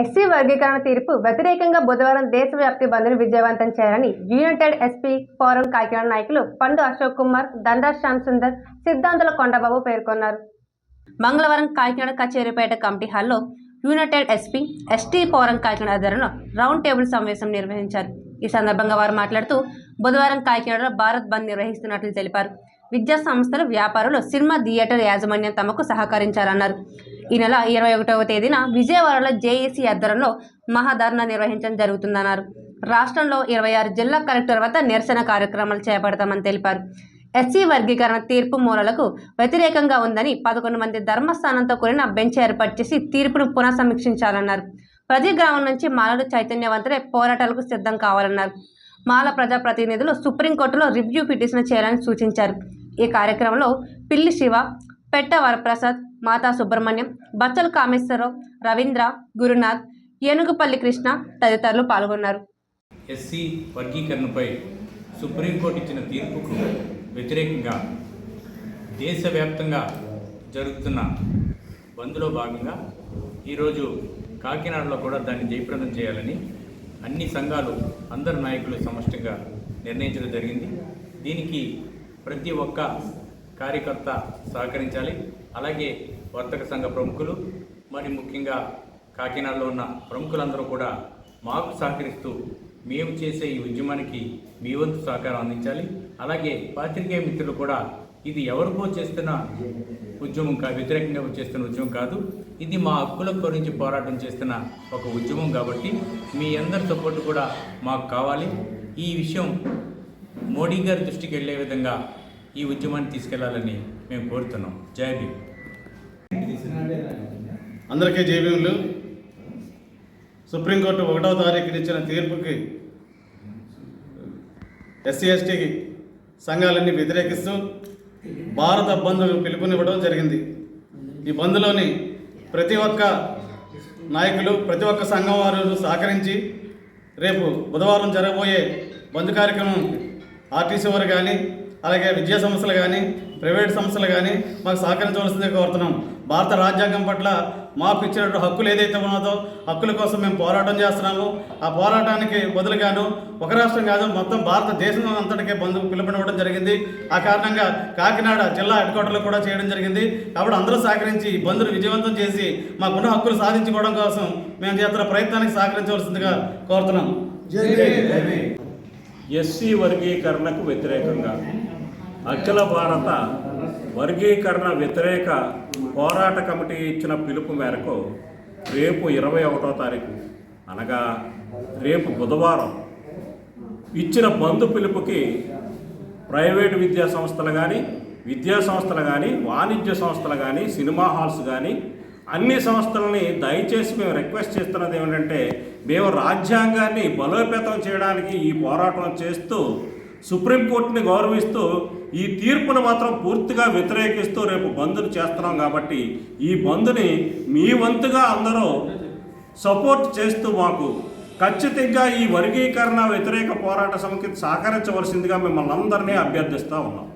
SC వర్గీకరణ తీర్పు వ్యతిరేకంగా బుధవారం దేశవ్యాప్తి బంద్ను విజయవంతం చేయాలని యునైటెడ్ ఎస్పీ ఫోరం కాకినాడ నాయకులు పండు అశోక్ కుమార్ దండా శ్యామ్ సుందర్ సిద్ధాంతుల కొండబాబు పేర్కొన్నారు. మంగళవారం కాకినాడ కచేరిపేట కమిటీ హాల్లో united SP ST forum Kakinada ఆధ్వర్యంలో రౌండ్ టేబుల్ సమావేశం నిర్వహించారు. ఈ సందర్భంగా వారు మాట్లాడుతూ బుధవారం కాకినాడలో భారత్ బంద్ నిర్వహిస్తున్నట్లు తెలిపారు. విద్యా సంస్థలు వ్యాపారులు సినిమా థియేటర్ యాజమాన్యం తమకు సహకరించాలన్నారు. ఈ నెల ఇరవై ఒకటవ తేదీన విజయవాడలో జేఏసీ ఆధ్వర్యంలో మహాధర్నా నిర్వహించడం జరుగుతుందన్నారు. రాష్ట్రంలో ఇరవై ఆరు జిల్లా కలెక్టర్ వద్ద నిరసన కార్యక్రమాలు చేపడతామని తెలిపారు. ఎస్సీ వర్గీకరణ తీర్పు మూలలకు వ్యతిరేకంగా ఉందని పదకొండు మంది ధర్మస్థానంతో కూడిన బెంచ్ ఏర్పాటు చేసి తీర్పును పునఃసమీక్షించాలన్నారు. ప్రతి గ్రామం నుంచి మాలలు చైతన్యవంతులే పోరాటాలకు సిద్ధం కావాలన్నారు. మాల ప్రజాప్రతినిధులు సుప్రీంకోర్టులో రివ్యూ పిటిషన్ చేయాలని సూచించారు. ఈ కార్యక్రమంలో పిల్లి శివ పెట్ట వరప్రసాద్ మాతా సుబ్రహ్మణ్యం బచ్చల కామేశ్వరరావు రవీంద్ర గురునాథ్ ఏనుగుపల్లి కృష్ణ తదితరులు పాల్గొన్నారు. ఎస్సీ వర్గీకరణపై సుప్రీంకోర్టు ఇచ్చిన తీర్పుకు వ్యతిరేకంగా దేశవ్యాప్తంగా జరుగుతున్న బంద్లో భాగంగా ఈరోజు కాకినాడలో కూడా దాన్ని జయప్రదం చేయాలని అన్ని సంఘాలు అందరు నాయకులు సమష్టిగా నిర్ణయించడం జరిగింది. దీనికి ప్రతి ఒక్క కార్యకర్త సహకరించాలి. అలాగే వర్తక సంఘ ప్రముఖులు మరి ముఖ్యంగా కాకినాడలో ఉన్న ప్రముఖులందరూ కూడా మాకు సహకరిస్తూ మేము చేసే ఈ ఉద్యమానికి మీ వంతు సహకారం అందించాలి. అలాగే పాత్రికేయ మిత్రులు కూడా ఇది ఎవరికో చేస్తున్న ఉద్యమం కా వ్యతిరేకంగా చేస్తున్న ఉద్యమం కాదు. ఇది మా హక్కుల గురించి పోరాటం చేస్తున్న ఒక ఉద్యమం కాబట్టి మీ అందరి సపోర్ట్ కూడా మాకు కావాలి. ఈ విషయం మోడీ గారి దృష్టికి వెళ్ళే విధంగా ఈ ఉద్యమాన్ని తీసుకెళ్ళాలని మేము కోరుతున్నాం. జై భీమ్. అందరికీ జేబీములు సుప్రీంకోర్టు ఒకటవ తారీఖున ఇచ్చిన తీర్పుకి ఎస్సీ ఎస్టీ సంఘాలన్నీ వ్యతిరేకిస్తూ భారత బంద్ పిలుపునివ్వడం జరిగింది. ఈ బంధులోని ప్రతి ఒక్క నాయకులు ప్రతి ఒక్క సంఘం వారు సహకరించి రేపు బుధవారం జరగబోయే బంద్ కార్యక్రమం ఆర్టీసీ వారు కానీ అలాగే విద్యా సంస్థలు కానీ ప్రైవేట్ సంస్థలు కానీ మాకు సహకరించవలసిందే కోరుతున్నాం. భారత రాజ్యాంగం పట్ల మాకు ఇచ్చినటువంటి హక్కులు ఏదైతే ఉన్నదో హక్కుల కోసం మేము పోరాటం చేస్తున్నాము. ఆ పోరాటానికి బదులుగాను ఒక రాష్ట్రం కాదు మొత్తం భారతదేశం అంతటికే బంధు పిలుపునివ్వడం జరిగింది. ఆ కారణంగా కాకినాడ జిల్లా హెడ్ క్వార్టర్లో కూడా చేయడం జరిగింది. కాబట్టి అందరూ సహకరించి బంధును విజయవంతం చేసి మాకున్న హక్కులు సాధించుకోవడం కోసం మేము చేస్తున్న ప్రయత్నానికి సహకరించవలసిందిగా కోరుతున్నాం. ఎస్సీ వర్గీకరణకు వ్యతిరేకంగా. అఖిల భారత వర్గీకరణ వ్యతిరేక పోరాట కమిటీ ఇచ్చిన పిలుపు మేరకు రేపు ఇరవై ఒకటో తారీఖు అనగా రేపు బుధవారం ఇచ్చిన బంధు పిలుపుకి ప్రైవేటు విద్యా సంస్థలు కానీ విద్యా సంస్థలు కానీ వాణిజ్య సంస్థలు కానీ సినిమా హాల్స్ కానీ అన్ని సంస్థలని దయచేసి మేము రిక్వెస్ట్ చేస్తున్నది ఏమిటంటే మేము రాజ్యాంగాన్ని బలోపేతం చేయడానికి ఈ పోరాటం చేస్తూ సుప్రీంకోర్టుని గౌరవిస్తూ ఈ తీర్పును మాత్రం పూర్తిగా వ్యతిరేకిస్తూ రేపు బంద్ను చేస్తున్నాం కాబట్టి ఈ బంద్ని మీ వంతుగా అందరూ సపోర్ట్ చేస్తూ మాకు ఖచ్చితంగా ఈ వర్గీకరణ వ్యతిరేక పోరాట సమితికి సహకరించవలసిందిగా మిమ్మల్ని అందరినీ అభ్యర్థిస్తూ ఉన్నాం.